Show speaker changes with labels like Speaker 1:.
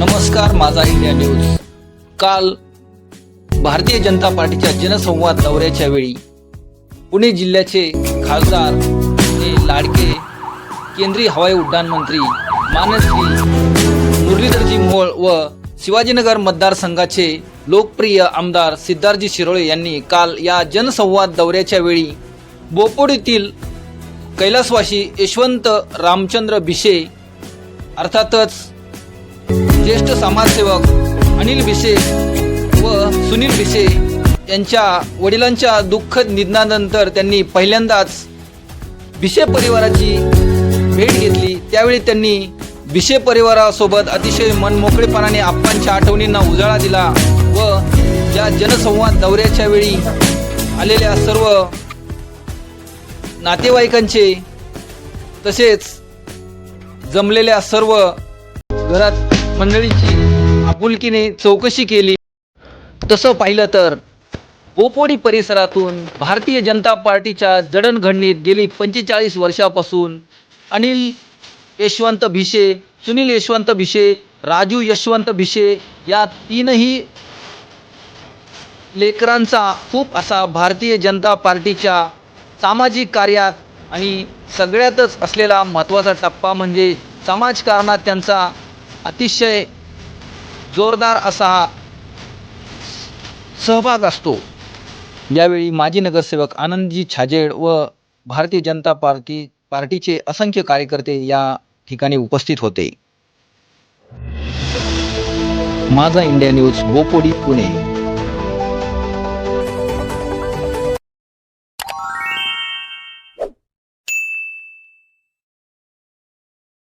Speaker 1: नमस्कार माझा India news. काल भारतीय जनता पार्टीच्या जनसंवाद दौऱ्याच्या वेळी पुणे जिल्ह्याचे खासदार हे लाडके केंद्रीय हवाई उड्डाण मंत्री मानसजी मुरलीधरजी मोहोळ व शिवाजीनगर मतदारसंघाचे लोकप्रिय आमदार सिद्धार्थजी शिरोळे यांनी काल या जनसंवाद दौऱ्याच्या वेळी बोपोडीतील कैलासवासी यशवंत रामचंद्र बिशे अर्थातच ज्येष्ठ समाजसेवक अनिल भिसे व सुनील भिसे यांच्या वडिलांच्या दुःखद निधनानंतर त्यांनी पहिल्यांदाच भिसे परिवाराची भेट घेतली. त्यावेळी त्यांनी भिसे परिवारासोबत अतिशय मनमोकळेपणाने आप्पांच्या आठवणींना उजाळा दिला व या जनसंवाद दौऱ्याच्या वेळी आलेल्या सर्व नातेवाईकांचे तसेच जमलेल्या सर्व घरात मंडळींची आपुलकीने चौकशी केली. तसं पाहिलं तर बोपोडी परिसरातून भारतीय जनता पार्टीच्या जडणघडणीत गेली पंचेचाळीस वर्षापासून अनिल यशवंत भिशे सुनील यशवंत भिशे राजू यशवंत भिशे या तीनही लेकरांचा खूप असा भारतीय जनता पार्टीच्या सामाजिक कार्यात आणि सगळ्यातच असलेला महत्त्वाचा टप्पा म्हणजे समाजकारणात त्यांचा अतिशय जोरदार असा सहभाग असतो. यावेळी माजी नगरसेवक आनंदजी छाजेड व भारतीय जनता पार्टी पार्टीचे असंख्य कार्यकर्ते या ठिकाणी उपस्थित होते. माझा इंडिया न्यूज बोपोडी पुणे.